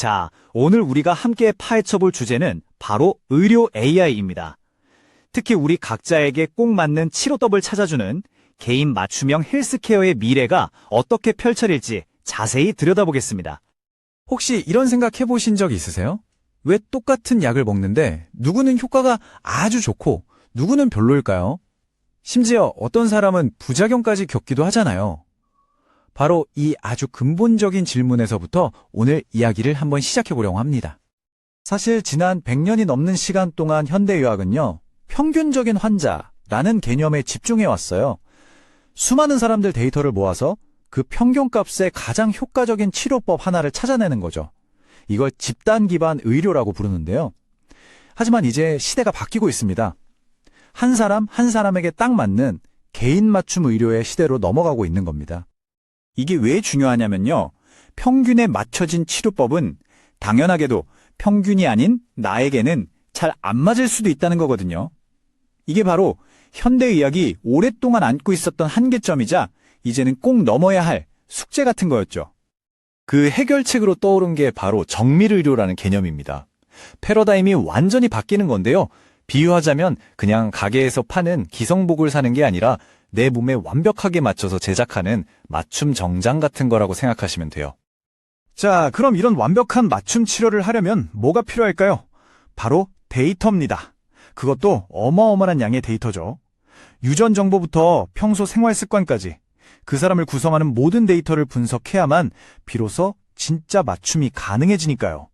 자, 오늘 우리가 함께 파헤쳐 볼 주제는 바로 의료 AI입니다. 특히 우리 각자에게 꼭 맞는 치료법을 찾아주는 개인 맞춤형 헬스케어의 미래가 어떻게 펼쳐질지 자세히 들여다보겠습니다. 혹시 이런 생각 해보신 적 있으세요? 왜 똑같은 약을 먹는데 누구는 효과가 아주 좋고 누구는 별로일까요? 심지어 어떤 사람은 부작용까지 겪기도 하잖아요. 바로 이 아주 근본적인 질문에서부터 오늘 이야기를 한번 시작해 보려고 합니다. 사실 지난 100년이 넘는 시간 동안 현대의학은요, 평균적인 환자라는 개념에 집중해 왔어요. 수많은 사람들 데이터를 모아서 그 평균값에 가장 효과적인 치료법 하나를 찾아내는 거죠. 이걸 집단 기반 의료라고 부르는데요. 하지만 이제 시대가 바뀌고 있습니다. 한 사람 한 사람에게 딱 맞는 개인 맞춤 의료의 시대로 넘어가고 있는 겁니다. 이게 왜 중요하냐면요. 평균에 맞춰진 치료법은 당연하게도 평균이 아닌 나에게는 잘 안 맞을 수도 있다는 거거든요. 이게 바로 현대의학이 오랫동안 안고 있었던 한계점이자 이제는 꼭 넘어야 할 숙제 같은 거였죠. 그 해결책으로 떠오른 게 바로 정밀의료라는 개념입니다. 패러다임이 완전히 바뀌는 건데요. 비유하자면 그냥 가게에서 파는 기성복을 사는 게 아니라 내 몸에 완벽하게 맞춰서 제작하는 맞춤 정장 같은 거라고 생각하시면 돼요. 자, 그럼 이런 완벽한 맞춤 치료를 하려면 뭐가 필요할까요? 바로 데이터입니다. 그것도 어마어마한 양의 데이터죠. 유전 정보부터 평소 생활 습관까지 그 사람을 구성하는 모든 데이터를 분석해야만 비로소 진짜 맞춤이 가능해지니까요.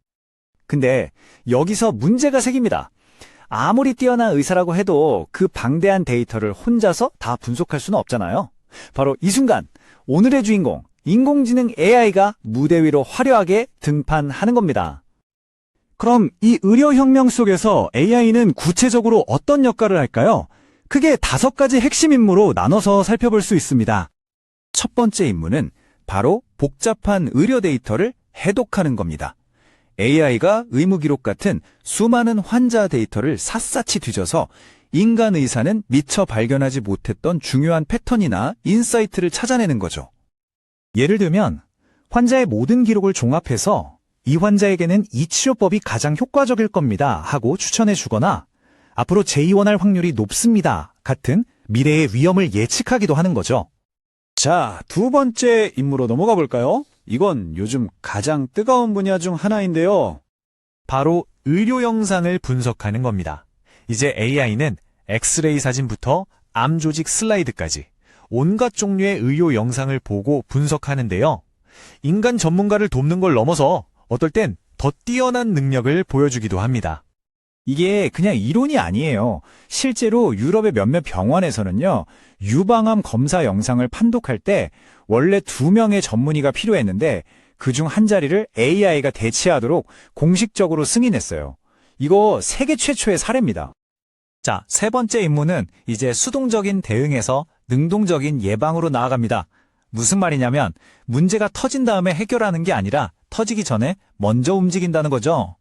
근데 여기서 문제가 생깁니다. 아무리 뛰어난 의사라고 해도 그 방대한 데이터를 혼자서 다 분석할 수는 없잖아요. 바로 이 순간 오늘의 주인공 인공지능 AI가 무대 위로 화려하게 등판하는 겁니다. 그럼 이 의료혁명 속에서 AI는 구체적으로 어떤 역할을 할까요? 크게 다섯 가지 핵심 임무로 나눠서 살펴볼 수 있습니다. 첫 번째 임무는 바로 복잡한 의료 데이터를 해독하는 겁니다. AI가 의무 기록 같은 수많은 환자 데이터를 샅샅이 뒤져서 인간 의사는 미처 발견하지 못했던 중요한 패턴이나 인사이트를 찾아내는 거죠. 예를 들면 환자의 모든 기록을 종합해서 이 환자에게는 이 치료법이 가장 효과적일 겁니다 하고 추천해 주거나 앞으로 재입원할 확률이 높습니다 같은 미래의 위험을 예측하기도 하는 거죠. 자, 두 번째 임무로 넘어가 볼까요? 이건 요즘 가장 뜨거운 분야 중 하나인데요. 바로 의료 영상을 분석하는 겁니다. 이제 AI는 엑스레이 사진부터 암 조직 슬라이드까지 온갖 종류의 의료 영상을 보고 분석하는데요. 인간 전문가를 돕는 걸 넘어서 어떨 땐 더 뛰어난 능력을 보여주기도 합니다. 이게 그냥 이론이 아니에요. 실제로 유럽의 몇몇 병원에서는요, 유방암 검사 영상을 판독할 때 원래 두 명의 전문의가 필요했는데 그 중 한 자리를 AI가 대체하도록 공식적으로 승인했어요. 이거 세계 최초의 사례입니다. 자, 세 번째 임무는 이제 수동적인 대응에서 능동적인 예방으로 나아갑니다. 무슨 말이냐면 문제가 터진 다음에 해결하는 게 아니라 터지기 전에 먼저 움직인다는 거죠.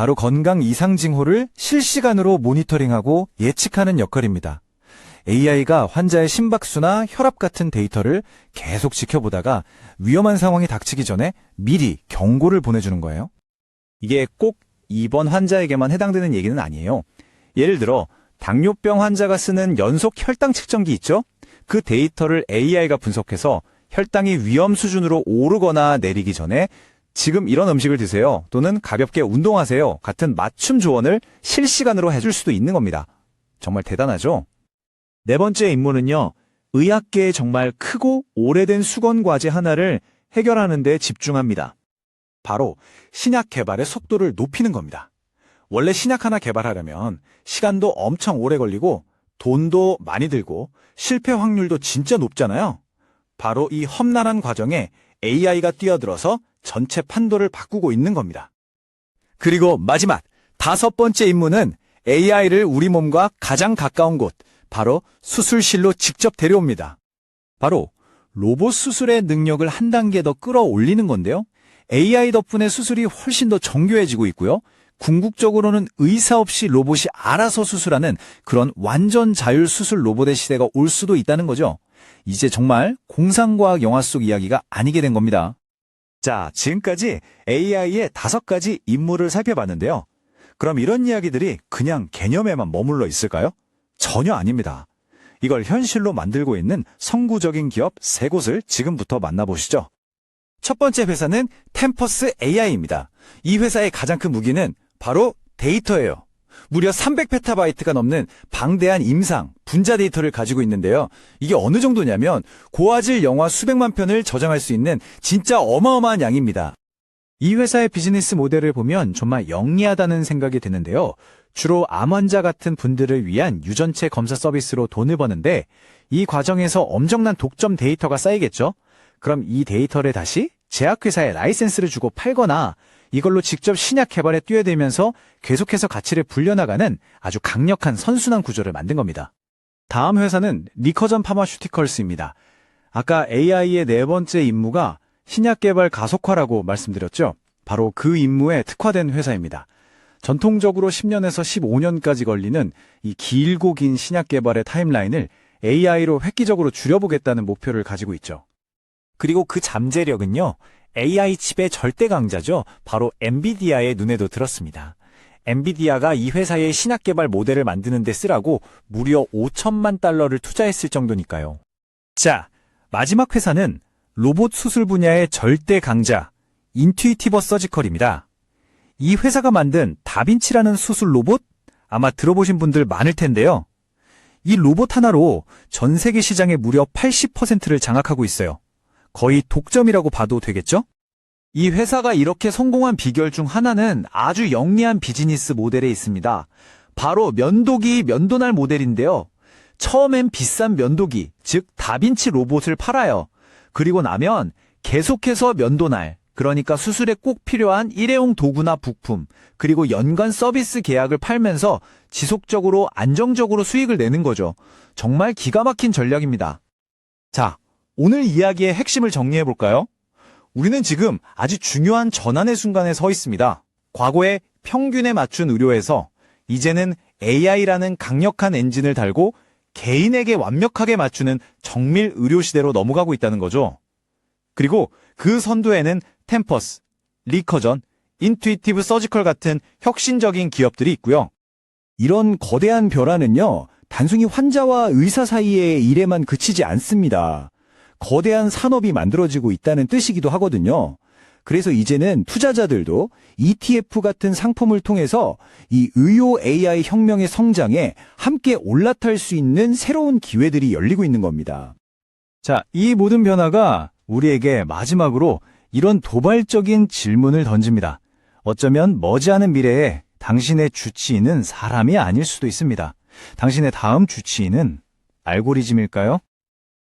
바로 건강 이상 징후를 실시간으로 모니터링하고 예측하는 역할입니다. AI가 환자의 심박수나 혈압 같은 데이터를 계속 지켜보다가 위험한 상황이 닥치기 전에 미리 경고를 보내주는 거예요. 이게 꼭 입원 환자에게만 해당되는 얘기는 아니에요. 예를 들어 당뇨병 환자가 쓰는 연속 혈당 측정기 있죠? 그 데이터를 AI가 분석해서 혈당이 위험 수준으로 오르거나 내리기 전에 지금 이런 음식을 드세요 또는 가볍게 운동하세요 같은 맞춤 조언을 실시간으로 해줄 수도 있는 겁니다. 정말 대단하죠? 네 번째 임무는요. 의학계에 정말 크고 오래된 수건 과제 하나를 해결하는 데 집중합니다. 바로 신약 개발의 속도를 높이는 겁니다. 원래 신약 하나 개발하려면 시간도 엄청 오래 걸리고 돈도 많이 들고 실패 확률도 진짜 높잖아요. 바로 이 험난한 과정에 AI가 뛰어들어서 전체 판도를 바꾸고 있는 겁니다. 그리고 마지막 다섯 번째 임무는 AI를 우리 몸과 가장 가까운 곳, 바로 수술실로 직접 데려옵니다. 바로 로봇 수술의 능력을 한 단계 더 끌어올리는 건데요. AI 덕분에 수술이 훨씬 더 정교해지고 있고요. 궁극적으로는 의사 없이 로봇이 알아서 수술하는 그런 완전 자율 수술 로봇의 시대가 올 수도 있다는 거죠. 이제 정말 공상과학 영화 속 이야기가 아니게 된 겁니다. 자, 지금까지 AI의 다섯 가지 임무를 살펴봤는데요. 그럼 이런 이야기들이 그냥 개념에만 머물러 있을까요? 전혀 아닙니다. 이걸 현실로 만들고 있는 선구적인 기업 세 곳을 지금부터 만나보시죠. 첫 번째 회사는 템퍼스 AI입니다. 이 회사의 가장 큰 무기는 바로 데이터예요. 무려 300페타바이트가 넘는 방대한 임상, 분자 데이터를 가지고 있는데요. 이게 어느 정도냐면 고화질 영화 수백만 편을 저장할 수 있는 진짜 어마어마한 양입니다. 이 회사의 비즈니스 모델을 보면 정말 영리하다는 생각이 드는데요. 주로 암 환자 같은 분들을 위한 유전체 검사 서비스로 돈을 버는데 이 과정에서 엄청난 독점 데이터가 쌓이겠죠? 그럼 이 데이터를 다시 제약회사에 라이센스를 주고 팔거나 이걸로 직접 신약 개발에 뛰어들면서 계속해서 가치를 불려나가는 아주 강력한 선순환 구조를 만든 겁니다. 다음 회사는 리커전 파마슈티컬스입니다. 아까 AI의 네 번째 임무가 신약 개발 가속화라고 말씀드렸죠. 바로 그 임무에 특화된 회사입니다. 전통적으로 10년에서 15년까지 걸리는 이 길고 긴 신약 개발의 타임라인을 AI로 획기적으로 줄여보겠다는 목표를 가지고 있죠. 그리고 그 잠재력은요, AI 칩의 절대 강자죠. 바로 엔비디아의 눈에도 들었습니다. 엔비디아가 이 회사의 신약 개발 모델을 만드는 데 쓰라고 무려 5천만 달러를 투자했을 정도니까요. 자, 마지막 회사는 로봇 수술 분야의 절대 강자, 인투이티버 서지컬입니다. 이 회사가 만든 다빈치라는 수술 로봇? 아마 들어보신 분들 많을 텐데요. 이 로봇 하나로 전 세계 시장의 무려 80%를 장악하고 있어요. 거의 독점이라고 봐도 되겠죠? 이 회사가 이렇게 성공한 비결 중 하나는 아주 영리한 비즈니스 모델에 있습니다. 바로 면도기 면도날 모델인데요. 처음엔 비싼 면도기, 즉 다빈치 로봇을 팔아요. 그리고 나면 계속해서 면도날, 그러니까 수술에 꼭 필요한 일회용 도구나 부품, 그리고 연간 서비스 계약을 팔면서 지속적으로 안정적으로 수익을 내는 거죠. 정말 기가 막힌 전략입니다. 자, 오늘 이야기의 핵심을 정리해 볼까요? 우리는 지금 아주 중요한 전환의 순간에 서 있습니다. 과거에 평균에 맞춘 의료에서 이제는 AI라는 강력한 엔진을 달고 개인에게 완벽하게 맞추는 정밀 의료 시대로 넘어가고 있다는 거죠. 그리고 그 선두에는 템퍼스, 리커전, 인투이티브 서지컬 같은 혁신적인 기업들이 있고요. 이런 거대한 변화는요, 단순히 환자와 의사 사이의 일에만 그치지 않습니다. 거대한 산업이 만들어지고 있다는 뜻이기도 하거든요. 그래서 이제는 투자자들도 ETF 같은 상품을 통해서 이 의료 AI 혁명의 성장에 함께 올라탈 수 있는 새로운 기회들이 열리고 있는 겁니다. 자, 이 모든 변화가 우리에게 마지막으로 이런 도발적인 질문을 던집니다. 어쩌면 머지않은 미래에 당신의 주치의는 사람이 아닐 수도 있습니다. 당신의 다음 주치의는 알고리즘일까요?